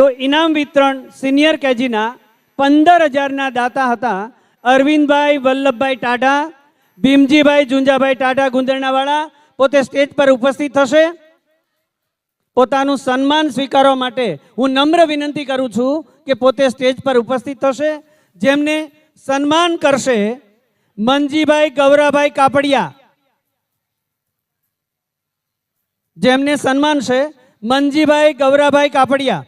તો ઇનામ વિતરણ સિનિયર કેજીના પંદર હજારના દાતા હતા અરવિંદભાઈ, વલ્લભભાઈ ટાટા ભીમજીભાઈ જુંજાભાઈ ટાટા ગુંદરણાવાળા પોતે સ્ટેજ પર ઉપસ્થિત થશે. પોતાનું સન્માન સ્વીકારવા માટે હું નમ્ર વિનંતી કરું છું કે પોતે સ્ટેજ પર ઉપસ્થિત થશે. જેમને સન્માન કરશે મનજીભાઈ ગૌરાભાઈ કાપડિયા. જેમને સન્માન છે મનજીભાઈ ગૌરાભાઈ કાપડિયા.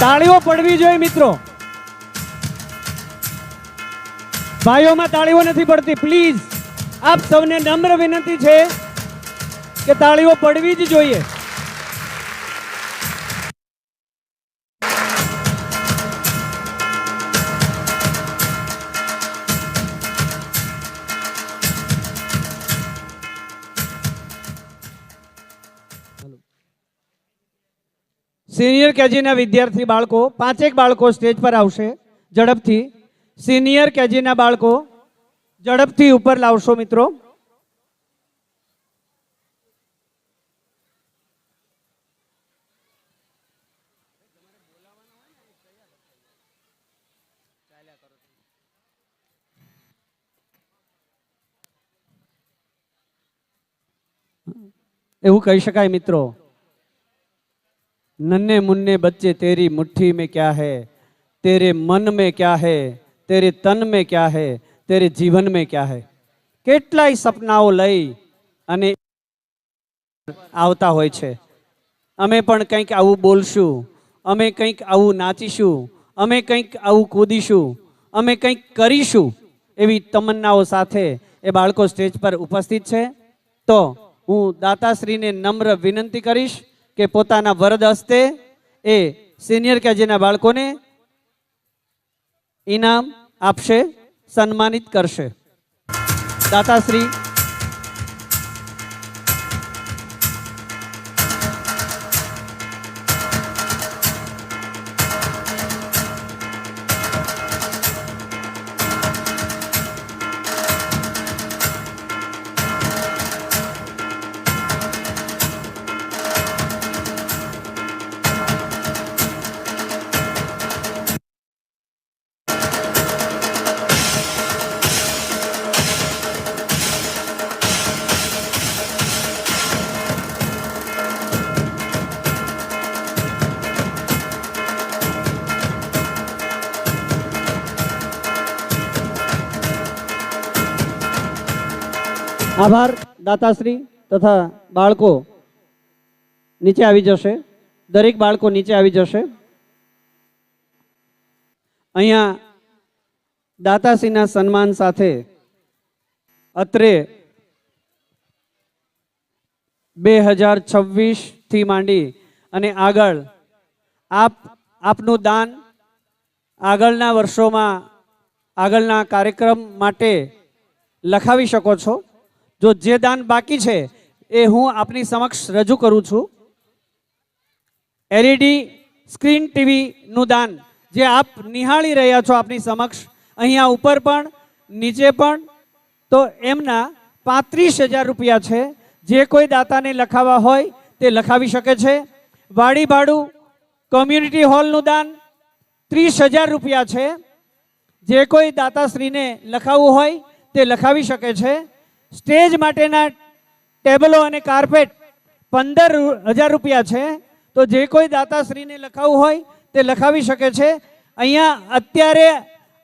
તાળીઓ પડવી જોઈએ મિત્રો. ભાઈઓમાં તાળીઓ નથી પડતી. પ્લીઝ આપ સૌને નમ્ર વિનંતી છે કે તાળીઓ પડવી જ જોઈએ. સિનિયર કેજીના વિદ્યાર્થી બાળકો પાંચેક બાળકો સ્ટેજ પર આવશે, ઝડપથી. સિનિયર કેજીના બાળકો, ઝડપથી ઉપર લાવશો મિત્રો. એવું કહી શકાય મિત્રો. नन्हे मुन्ने बच्चे तेरी मुट्ठी में क्या है तेरे मन में क्या है तेरे तन में क्या है तेरे जीवन में क्या है કેટલાય સપનાઓ લઈ અને આવતા હોય છે અમે પણ કંઈક આવું બોલશું અમે કંઈક આવું નાચીશું અમે કંઈક આવું કૂદીશું અમે કંઈક કરીશું એવી તમન્નાઓ સાથે એ બાળકો સ્ટેજ પર ઉપસ્થિત છે તો હું દાતાશ્રીને નમ્ર વિનંતી કરીશ કે પોતાના વરદ હસ્તે એ સિનિયર કેજીના બાળકોને ઇનામ આપશે સન્માનિત કરશે. દાતાશ્રી આભાર, દાતાશ્રી તથા બાળકો નીચે આવી જશે. દરેક બાળકો નીચે આવી જશે. અહીંયા દાતાશ્રીના સન્માન સાથે અત્રે બે હજાર છવ્વીસથી માંડી અને આગળ આપ, આપનું દાન આગળના વર્ષોમાં આગળના કાર્યક્રમ માટે લખાવી શકો છો. જો જે દાન બાકી છે, એ હું આપની સમક્ષ રજૂ કરું છું. એલઈડી સ્ક્રીન ટીવીનું દાન, જે આપ નિહાળી રહ્યા છો આપની સમક્ષ, અહીંયા ઉપર પણ, નીચે પણ, તો એમના પાંત્રીસ હજાર રૂપિયા છે. જે કોઈ દાતાને લખાવા હોય, તે લખાવી શકે છે. વાડી ભાડું કોમ્યુનિટી હોલનું દાન ત્રીસ હજાર રૂપિયા છે. જે કોઈ દાતાશ્રીને લખાવવું હોય, તે લખાવી શકે છે. સ્ટેજ માટેના ટેબલો અને કાર્પેટ પંદર હજાર રૂપિયા છે. તો જે કોઈ દાતાશ્રીને લખાવવું હોય તે લખાવી શકે છે. અહીંયા અત્યારે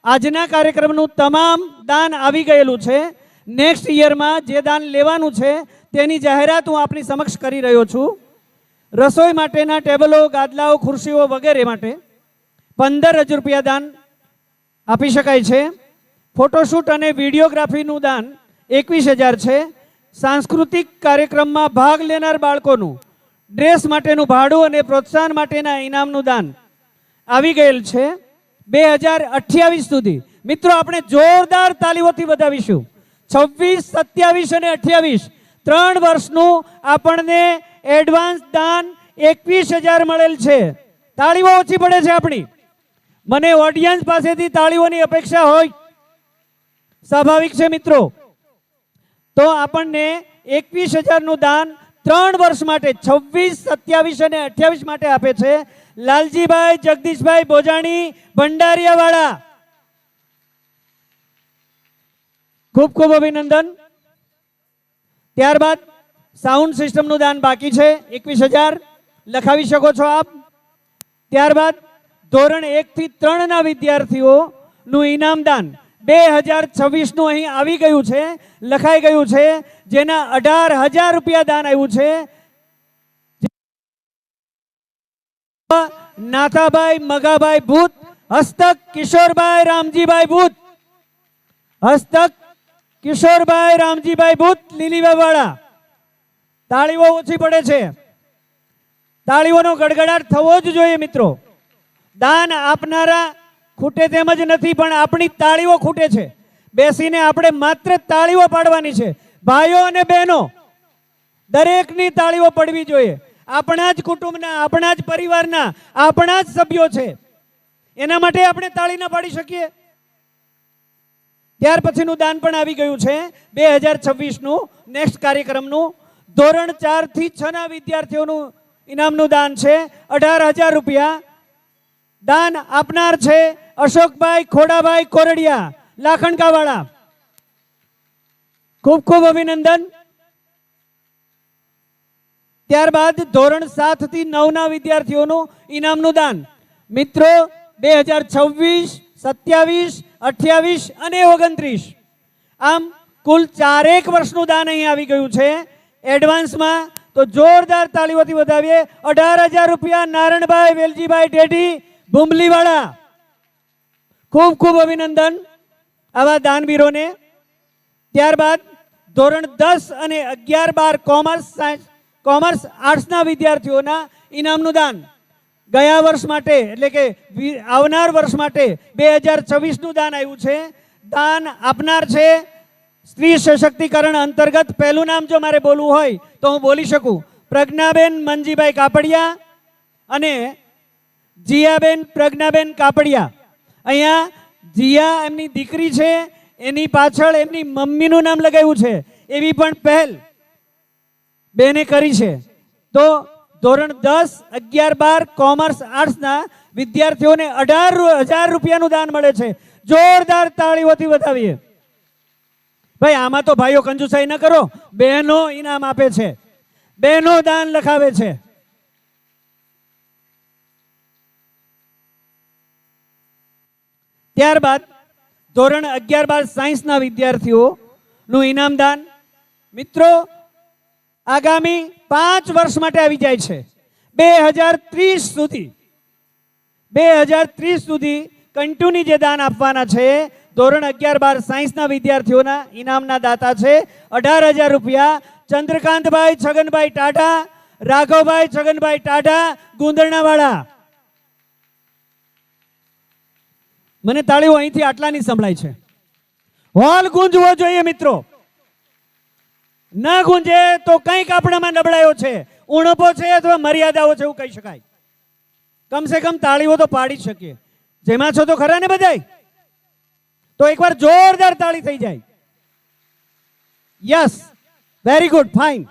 આજના કાર્યક્રમનું તમામ દાન આવી ગયેલું છે. નેક્સ્ટ યરમાં જે દાન લેવાનું છે તેની જાહેરાત હું આપની સમક્ષ કરી રહ્યો છું. રસોઈ માટેના ટેબલો, ગાદલાઓ, ખુરશીઓ વગેરે માટે પંદર હજાર રૂપિયા દાન આપી શકાય છે. ફોટોશૂટ અને વિડીયોગ્રાફીનું દાન એકવીસ હજાર છે. સાંસ્કૃતિક કાર્યક્રમમાં ભાગ લેનાર બાળકોનું ડ્રેસ માટેનું ભાડું અને પ્રોત્સાહન માટેના ઇનામનું દાન આવી ગયેલ છે. બે હજાર અઠ્યાવીસ સુધી. મિત્રો, આપણે જોરદાર તાલીઓથી વધાવીશું. છવ્વીસ, સત્યાવીસ અને અઠ્યાવીસ. ત્રણ વર્ષનું આપણને એડવાન્સ દાન એકવીસ હજાર મળેલ છે. તાળીઓ ઓછી પડે છે આપણી. મને ઓડિયન્સ પાસેથી તાળીઓની અપેક્ષા હોય. સ્વાભાવિક છે મિત્રો. તો આપણને એકવીસ હજારનું દાન ત્રણ વર્ષ માટે, છવ્વીસ, સત્યાવીસ અને અઠ્યાવીસ માટે આપે છે. લાલજીભાઈ, જગદીશભાઈ બોજાણી ભંડારિયાવાળા. ખૂબ ખૂબ અભિનંદન. ત્યારબાદ સાઉન્ડ સિસ્ટમનું દાન બાકી છે, એકવીસ હજાર. લખાવી શકો છો આપ. ત્યારબાદ ધોરણ એક થી ત્રણના વિદ્યાર્થીઓનું ઇનામ દાન. બે હજાર છવ્વીસનું અહીં આવી ગયું છે, લખાઈ ગયું છે, જેના અઢાર હજાર રૂપિયા દાન આવ્યું છે. નાથાભાઈ મગાભાઈ ભૂત, હસ્તક કિશોરભાઈ રામજીભાઈ ભૂત. હસ્તક કિશોરભાઈ રામજીભાઈ ભૂત લીલીભાઈ વાળા તાળીઓ ઓછી પડે છે. તાળીઓનો ગડગડાટ થવો જ જોઈએ મિત્રો. દાન આપનારા ખૂટે તેમ જ નથી, પણ આપણી તાળીઓ ખૂટે છે. બેસીને આપણે માત્ર તાળીઓ પાડવાની છે. ભાઈઓ અને બહેનો, દરેકની તાળીઓ પડવી જોઈએ. આપણા જ કુટુંબના, આપણા જ પરિવારના, આપણા જ સભ્યો છે. એના માટે આપણે તાળી ના પાડી શકીએ. ત્યાર પછીનું દાન પણ આવી ગયું છે બે હજાર છવ્વીસનું નેક્સ્ટ કાર્યક્રમનું. ધોરણ ચારથી છ વિદ્યાર્થીઓનું ઇનામનું દાન છે. અઢાર હજાર રૂપિયા દાન આપનાર છે અશોકભાઈ ખોડાભાઈ કોરડિયા લાખણકાવાળા ખૂબ ખૂબ અભિનંદન. ત્યારબાદ ધોરણ સાતથી નવના વિદ્યાર્થીઓનું ઇનામનું દાન. મિત્રો, બે હજાર છવ્વીસ, સત્યાવીસ, અઠ્યાવીસ અને ઓગણત્રીસ. આમ કુલ ચારેક વર્ષનું દાન અહીં આવી ગયું છે. એડવાન્સમાં તો જોરદાર તાલીઓથી વધાવીએ. અઢાર હજાર રૂપિયા નારણભાઈ વેલજીભાઈ ટેઢી ભૂમલીવાળા ખૂબ ખૂબ અભિનંદન આવા દાનવીરોને. ત્યારબાદ ધોરણ દસ અને અગિયાર બાર કોમર્સ સાયન્સ, કોમર્સ આર્ટ્સના વિદ્યાર્થીઓના ઇનામનું દાન. ગયા વર્ષ માટે, એટલે કે આવનાર વર્ષ માટે બે હજાર છવ્વીસનું દાન આવ્યું છે. દાન આપનાર છે. સ્ત્રી સશક્તિકરણ અંતર્ગત પહેલું નામ જો મારે બોલવું હોય, તો હું બોલી શકું. પ્રજ્ઞાબેન મનજીભાઈ કાપડિયા અને જીયાબેન, પ્રજ્ઞાબેન કાપડિયા. અહીંયા જીયા એમની દીકરી છે, એની પાછળ એમની મમ્મીનું નામ લગાવ્યું છે. એવી પણ પહેલ બેને કરી છે. તો ધોરણ દસ, અગિયાર બાર કોમર્સ આર્ટ્સના વિદ્યાર્થીઓને અઢાર હજાર રૂપિયાનું દાન મળે છે. જોરદાર તાળીઓથી વધાવીએ. ભાઈ, આમાં તો ભાઈઓ કંજુસાઈ ન કરો. બહેનો ઇનામ આપે છે. બહેનો દાન લખાવે છે. ત્યારબાદ ધોરણ અગિયાર બાર સાયન્સના વિદ્યાર્થીઓનું ઇનામદાન. મિત્રો, આગામી પાંચ વર્ષ માટે આવી જાય છે. બે હજાર ત્રીસ સુધી, બે હજાર ત્રીસ સુધી કન્ટિન્યુ જે દાન આપવાના છે, ધોરણ અગિયાર બાર સાયન્સના વિદ્યાર્થીઓના ઇનામના દાતા છે. અઢાર હજાર રૂપિયા ચંદ્રકાંતભાઈ છગનભાઈ ટાટા, રાઘવભાઈ છગનભાઈ ટાટા ગુંદરણાવાળા મને તાળીઓ અહીંથી આટલાની સંભળાય છે. હોલ ગુંજવો જોઈએ મિત્રો. ના ગુંજે તો કંઈક આપણામાં નબળાયો છે. ઉણપો છે અથવા મર્યાદાઓ છે એવું કહી શકાય. કમસે કમ તાળીઓ તો પાડી શકીએ. જેમાં છો તો ખરા ને બધાય? તો એકવાર જોરદાર તાળી થઈ જાય. Yes very good fine